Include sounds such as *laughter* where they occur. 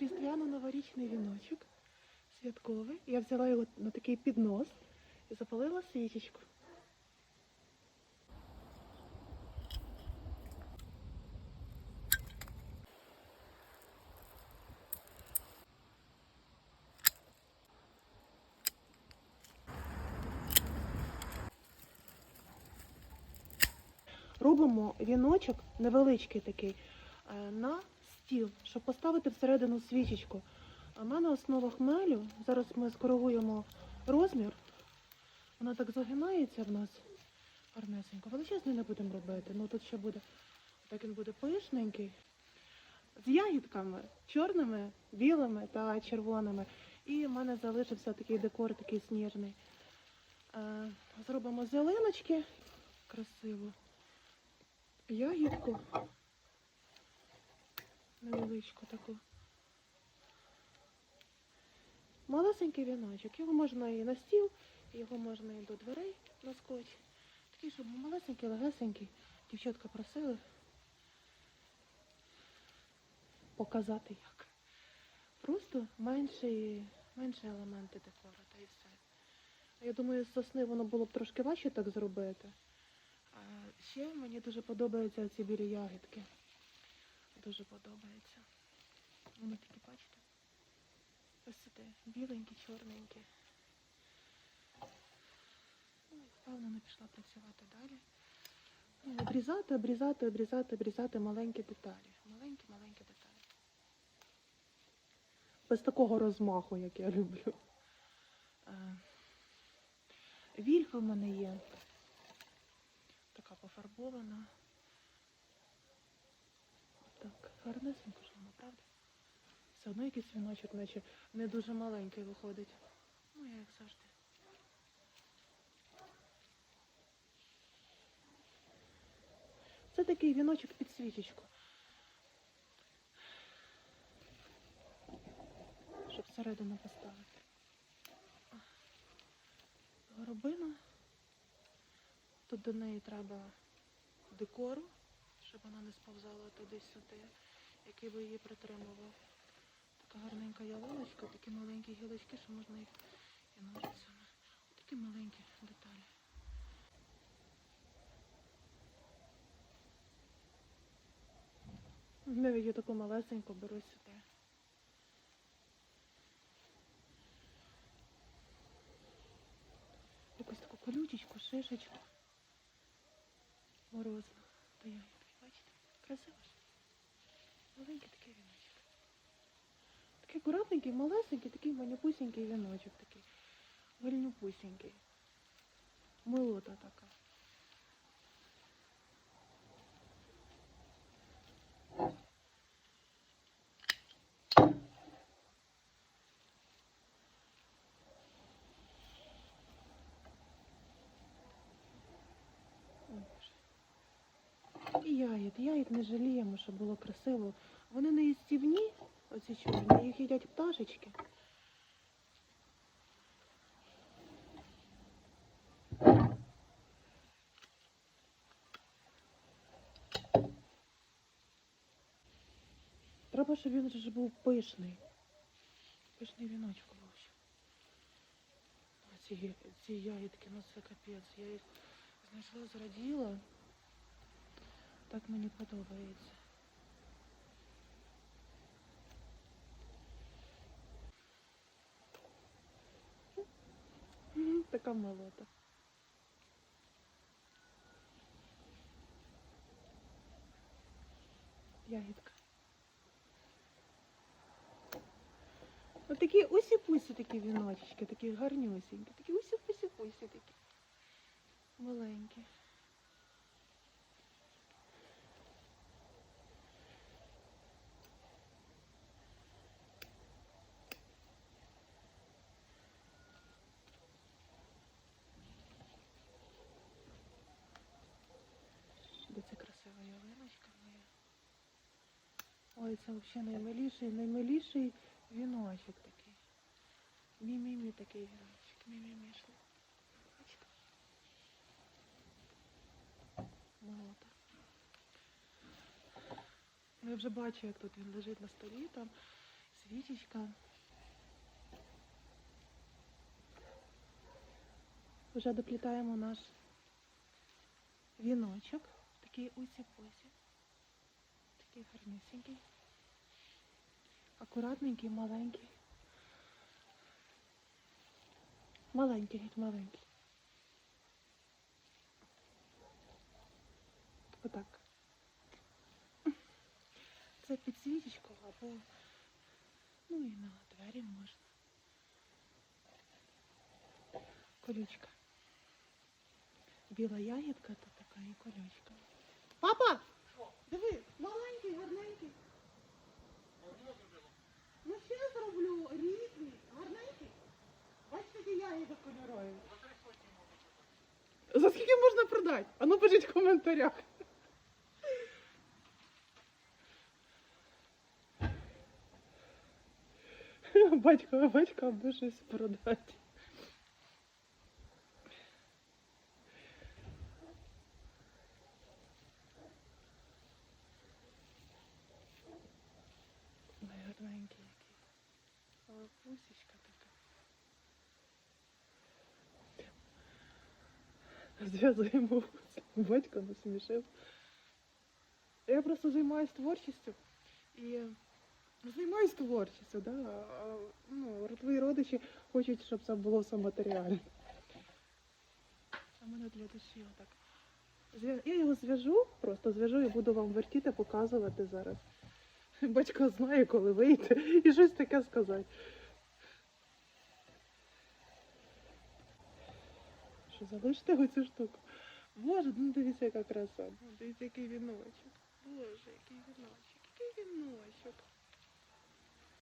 різдвяно-новорічний віночок святковий. Я взяла його на такий піднос і запалила свічечку. Робимо віночок невеличкий такий е, на стіл, щоб поставити всередину свічечку. У мене основа хмелю. Зараз ми скоригуємо розмір. Вона так загинається в нас гарнесенько. Величезний не будемо робити. Ну тут ще буде так він буде пишненький. З ягідками чорними, білими та червоними. І в мене залишився такий декор, такий сніжний. Е, Зробимо з ялиночки красиво. Ягідку. Невеличку таку. Малесенький віночок. Його можна і на стіл, його можна і до дверей скотч. Такий, щоб малесенький, легесенький. Дівчатка просили показати як. Просто менші, менші елементи декору, та і все. Я думаю, з сосни воно було б трошки важче так зробити. А ще мені дуже подобаються ці білі ягідки. Дуже подобається. Вони такі, бачите? Ось це біленькі, чорненькі. Ну, впевнено пішла працювати далі. Ну, Обрізати, обрізати, обрізати, обрізати маленькі деталі. Маленькі, маленькі деталі. Без такого розмаху, як я люблю. Е, Вільха в мене є. Така пофарбована. Так, гарнесенько ж воно, правда? Все одно якийсь віночок, наче не дуже маленький виходить. Ну, я як завжди. Це такий віночок під свічечку. Щоб всередину поставити. Горобина. Тут до неї треба декору, щоб вона не сповзала туди-сюди, який би її притримував. Така гарненька ялиночка, такі маленькі гілочки, що можна їх і ножицями. Такі маленькі деталі. Навіть я таку малесеньку беру сюди. Якусь таку колючечку, шишечку. Морозну. Та ягідки, бачите? Красиво ж. Маленький такий віночок. Такий акуратненький, малесенький, такий манюпусінький віночок такий. Вельнюпусінький. Милота така. І ягід, ягід не жаліємо, щоб було красиво. Вони не їстівні, оці чорні, їх їдять пташечки. Треба, щоб він ж був пишний. Пишний віночок був. ще. А Ці, ці ягідки, ну це капець. Я їх знайшла, зраділа. Так мені подобається. Така милота. Ягідка. Ось такі усі-пусі такі віночечки, такі гарнюсінькі, такі усі-пусі-пусі такі. Маленькі. Де це красива ялиночка моя. Ой, це взагалі наймиліший, наймиліший віночок такий. Мі-мі-мі такий віночок. Мі-мі-мі шло. Бачите? Молота. Я вже бачу, як тут він лежить на столі там. Свічечка. Вже доплітаємо наш віночок. Такий усі-посі. Такий гарнюсінький. Акуратненький, маленький. Маленький, геть маленький. Отак. Це під свічечку або ну і на двері можна. Колючка. Біла ягідка то така і колючка. Папа! Диви, Бачите, які ягіди кольорові. За скільки можна продати? А ну пишіть в коментарях. Батько, батько аби щось продати. Ой, гарненький який. Але пусічка така. Зв'язуємо *laughs* вуса. Батько насмішив. Я просто займаюся творчістю. І займаюся творчістю, да? а, ну, твої родичі хочуть, щоб це було все матеріально. А мене для душі отак. Я його зв'яжу, просто зв'яжу і буду вам вертіти, показувати зараз. Батько знає, коли вийти і щось таке сказати. Що залишите оцю штуку? Боже, ну дивіться, яка краса. Ну, Дивіться, який віночок. Боже, який віночок, який віночок.